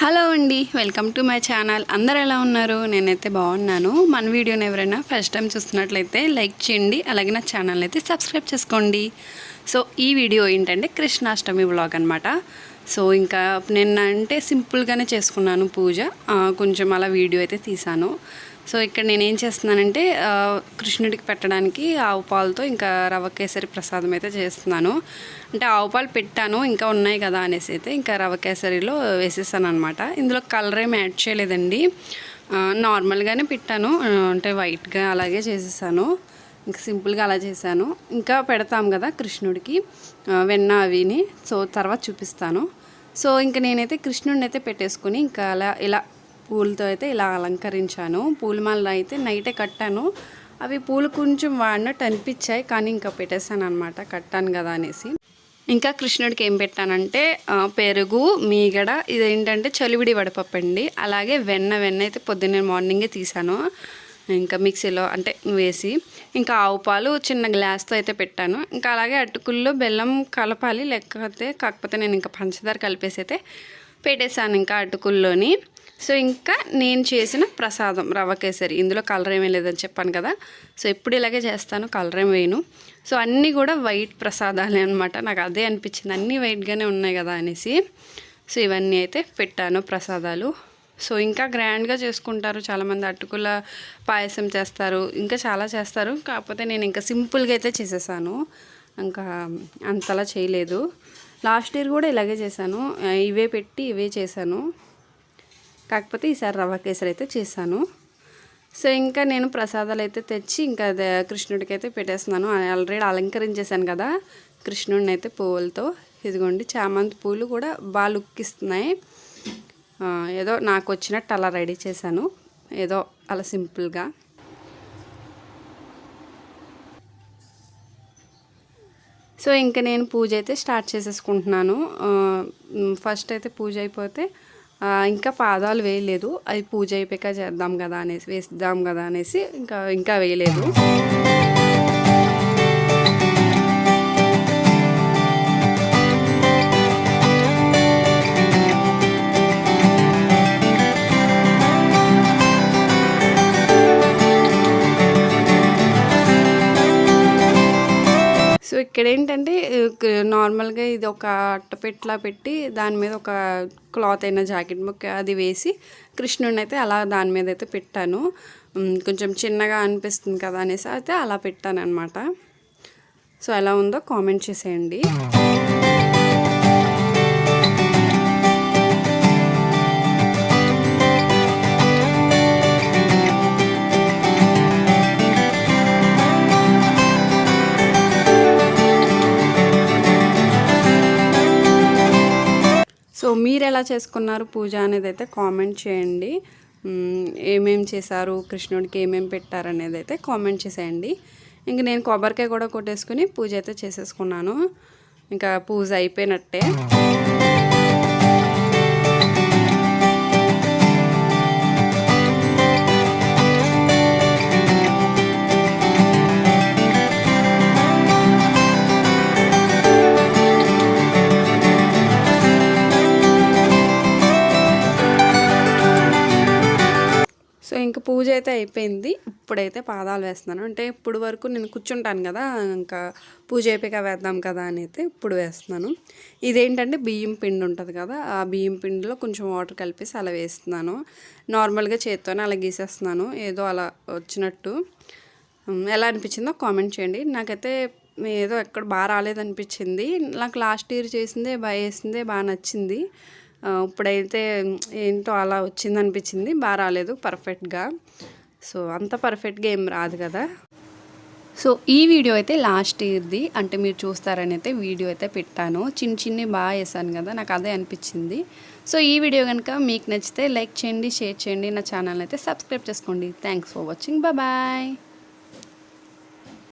Hello అండి welcome to my channel. అందరు ఎలా ఉన్నారు? నేనైతే బాగున్నాను. మన వీడియోని ఎవరైనా ఫస్ట్ టైం చూస్తున్నట్లయితే లైక్ చేయండి అలాగే నా ఛానల్ అయితే సబ్స్క్రైబ్ చేసుకోండి. సో ఈ వీడియో ఏంటంటే కృష్ణాష్టమి వ్లాగ్ అనమాట సో ఇంకా నిన్న అంటే సింపుల్గానే చేసుకున్నాను పూజ. కొంచెం అలా వీడియో అయితే తీసాను సో ఇక్కడ నేనేం చేస్తున్నానంటే కృష్ణుడికి పెట్టడానికి ఆవు పాలతో ఇంకా రవ్వ కేసరి ప్రసాదం అయితే చేస్తున్నాను. అంటే ఆవు పాలు పెట్టాను ఇంకా ఉన్నాయి కదా అనేసి అయితే ఇంకా రవ్వ కేసరిలో వేసేసాను అనమాట ఇందులో కలర్ ఏమి యాడ్ చేయలేదండి. నార్మల్గానే పెట్టాను అంటే వైట్గా అలాగే చేసేసాను. ఇంకా సింపుల్గా అలా చేశాను. ఇంకా పెడతాం కదా కృష్ణుడికి వెన్న అవిని. సో తర్వాత చూపిస్తాను. సో ఇంకా నేనైతే కృష్ణుడిని అయితే పెట్టేసుకుని ఇంకా అలా ఇలా పూలతో అయితే ఇలా అలంకరించాను. పూలమాలను అయితే నైటే కట్టాను. అవి పూలు కొంచెం వాడినట్టు అనిపించాయి కానీ ఇంకా పెట్టేశాను అనమాట కట్టాను కదా అనేసి. ఇంకా కృష్ణుడికి ఏం పెట్టానంటే పెరుగు మీగడ ఇదేంటంటే చలివిడి వడపప్పు అండి. అలాగే వెన్న వెన్న అయితే పొద్దున్నే మార్నింగే తీసాను ఇంకా మిక్సీలో అంటే వేసి ఇంకా ఆవు పాలు చిన్న గ్లాస్తో అయితే పెట్టాను. ఇంకా అలాగే అటుకుల్లో బెల్లం కలపాలి లేకపోతే కాకపోతే నేను ఇంకా పంచదార కలిపేసి అయితే పెట్టేశాను ఇంకా అటుకుల్లోని. సో ఇంకా నేను చేసిన ప్రసాదం రవ్వ కేసరి. ఇందులో కలర్ ఏమీ లేదని చెప్పాను కదా. సో ఎప్పుడు ఇలాగే చేస్తాను కలర్ ఏం వేయను. సో అన్నీ కూడా వైట్ ప్రసాదాలే అనమాట నాకు అదే అనిపించింది. అన్నీ వైట్గానే ఉన్నాయి కదా అనేసి. సో ఇవన్నీ అయితే పెట్టాను ప్రసాదాలు. సో ఇంకా గ్రాండ్గా చేసుకుంటారు. చాలామంది అటుకుల పాయసం చేస్తారు. ఇంకా చాలా చేస్తారు. కాకపోతే నేను ఇంకా సింపుల్గా అయితే చేసేసాను. ఇంకా అంతలా చేయలేదు. లాస్ట్ ఇయర్ కూడా ఇలాగే చేశాను. ఇవే పెట్టి ఇవే చేశాను. కాకపోతే ఈసారి రవ్వ కేసరి అయితే చేశాను. సో ఇంకా నేను ప్రసాదాలు అయితే తెచ్చి ఇంకా కృష్ణుడికి అయితే పెట్టేస్తున్నాను. ఆల్రెడీ అలంకరించేశాను కదా కృష్ణుడిని అయితే పువ్వులతో. ఇదిగోండి చామంతి పూలు కూడా బాగా లుక్ ఇస్తున్నాయి ఏదో నాకు వచ్చినట్టు అలా రెడీ చేశాను. ఏదో అలా సింపుల్గా. సో ఇంకా నేను పూజ అయితే స్టార్ట్ చేసేసుకుంటున్నాను. ఫస్ట్ అయితే పూజ అయిపోతే ఇంకా పాదాలు వేయలేదు. అది పూజ అయిపోయాక చేద్దాం కదా అనేసి వేద్దాం కదా అనేసి ఇంకా ఇంకా వేయలేదు. సో ఇక్కడ ఏంటంటే నార్మల్గా ఇది ఒక అట్టపెట్లా పెట్టి దాని మీద ఒక క్లాత్ అయిన జాకెట్ ముక్క అది వేసి కృష్ణుడిని అయితే అలా దాని మీద అయితే పెట్టాను. కొంచెం చిన్నగా అనిపిస్తుంది కదా అనేసి అయితే అలా పెట్టాను అనమాట సో ఎలా ఉందో కామెంట్ చేసేయండి. సో మీరు ఎలా చేసుకున్నారు పూజ అనేది అయితే కామెంట్ చేయండి ఏమేం చేశారు కృష్ణుడికి ఏమేమి పెట్టారు అనేది అయితే కామెంట్ చేసేయండి. ఇంక నేను కొబ్బరికాయ కూడా కొట్టేసుకుని పూజ అయితే చేసేసుకున్నాను. ఇంకా పూజ అయిపోయినట్టే. పూజ అయితే అయిపోయింది. ఇప్పుడైతే పాదాలు వేస్తున్నాను. అంటే ఇప్పుడు వరకు నేను కూర్చుంటాను కదా ఇంకా పూజ అయిపోయాక వేద్దాం కదా అని అయితే ఇప్పుడు వేస్తున్నాను. ఇదేంటంటే బియ్యం పిండి ఉంటుంది కదా ఆ బియ్యం పిండిలో కొంచెం వాటర్ కలిపేసి అలా వేస్తున్నాను. నార్మల్గా చేత్తోనే అలా గీసేస్తున్నాను. ఏదో అలా వచ్చినట్టు. ఎలా అనిపించిందో కామెంట్ చేయండి. నాకైతే ఏదో ఎక్కడ బాగా రాలేదనిపించింది. నాకు లాస్ట్ ఇయర్ చేసిందే బాగా వేసిందే బాగా నచ్చింది. ఇప్పుడైతే ఏంటో అలా వచ్చింది అనిపించింది బాగా రాలేదు పర్ఫెక్ట్గా. సో అంత పర్ఫెక్ట్గా ఏం రాదు కదా. సో ఈ వీడియో అయితే లాస్ట్ ఇయర్ది. అంటే మీరు చూస్తారని అయితే వీడియో అయితే పెట్టాను. చిన్న చిన్ని బాగా వేసాను కదా నాకు అదే అనిపించింది. సో ఈ వీడియో కనుక మీకు నచ్చితే లైక్ చేయండి షేర్ చేయండి. నా ఛానల్ అయితే సబ్స్క్రైబ్ చేసుకోండి. Thanks for watching. బాయ్.